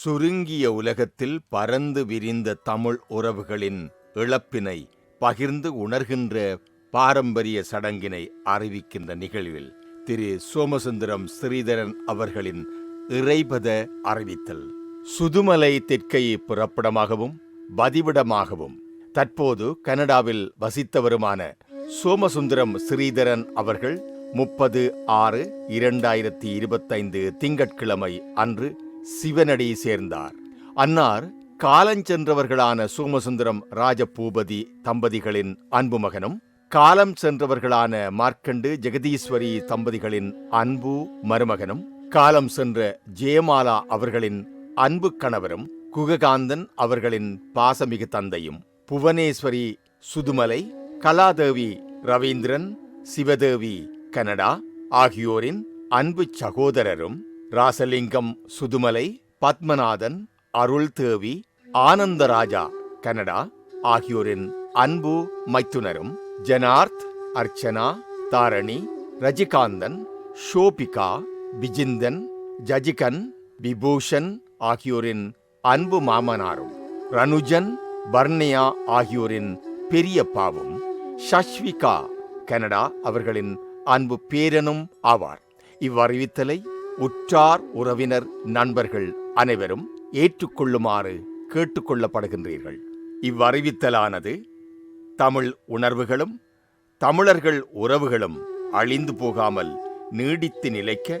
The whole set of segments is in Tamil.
சுருங்கிய உலகத்தில் பரந்து விரிந்த தமிழ் உறவுகளின் இழப்பினை பகிர்ந்து உணர்கின்ற பாரம்பரிய சடங்கினை அறிவிக்கின்ற நிகழ்வில் திரு சோமசுந்தரம் ஸ்ரீதரன் அவர்களின் இறைபத அறிவித்தல். சுதுமலை தெற்கை புறப்படமாகவும் பதிவிடமாகவும் தற்போது கனடாவில் வசித்தவருமான சோமசுந்தரம் ஸ்ரீதரன் அவர்கள் முப்பது ஆறு இரண்டாயிரத்தி இருபத்தைந்து திங்கட்கிழமை அன்று சிவனடி சேர்ந்தார். அன்னார் காலஞ்சென்றவர்களான சோமசுந்தரம் ராஜபூபதி தம்பதிகளின் அன்பு மகனும் காலம் சென்றவர்களான மார்க்கண்டு ஜெகதீஸ்வரி தம்பதிகளின் அன்பு மருமகனும் காலம் சென்ற ஜெயமாலா அவர்களின் அன்பு கணவரும் குககாந்தன் அவர்களின் பாசமிகு தந்தையும் புவனேஸ்வரி சுதுமலை கலாதேவி ரவீந்திரன் சிவதேவி கனடா ஆகியோரின் அன்பு சகோதரரும் ராசலிங்கம் சுதுமலை பத்மநாதன் அருள் தேவி ஆனந்தராஜா கனடா ஆகியோரின் அன்பு மைத்துனரும் ஜனார்த் அர்ச்சனா தாரணி ரஜிகாந்தன் ஷோபிகா பிஜிந்தன் ஜஜிகன் விபூஷன் ஆகியோரின் அன்பு மாமனாரும் ரனுஜன் பர்னியா ஆகியோரின் பெரியப்பாவும் ஷஷ்விகா கனடா அவர்களின் அன்பு பேரனும் ஆவார். இவ்வறிவித்தலை உற்றார் உறவினர் நண்பர்கள் அனைவரும் ஏற்றுக்கொள்ளுமாறு கேட்டுக்கொள்ளப்படுகின்றீர்கள். இவ்வறிவித்தலானது தமிழ் உணர்வுகளும் தமிழர்கள் உறவுகளும் அழிந்து போகாமல் நீடித்து நிலைக்க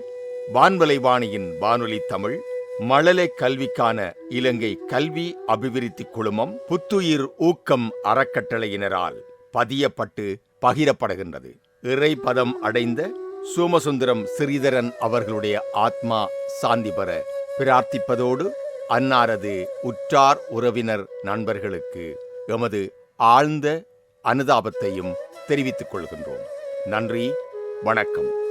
வான்வலைவாணியின் வானொலி தமிழ் மழலை கல்விக்கான இலங்கை கல்வி அபிவிருத்தி குழுமம் புத்துயிர் ஊக்கம் அறக்கட்டளையினரால் பதியப்பட்டு பகிரப்படுகின்றது. இறைபதம் அடைந்த சோமசுந்தரம் ஸ்ரீதரன் அவர்களுடைய ஆத்மா சாந்தி பெற பிரார்த்திப்பதோடு அன்னாரது உற்றார் உறவினர் நண்பர்களுக்கு எமது ஆழ்ந்த அனுதாபத்தையும் தெரிவித்துக் கொள்கின்றோம். நன்றி வணக்கம்.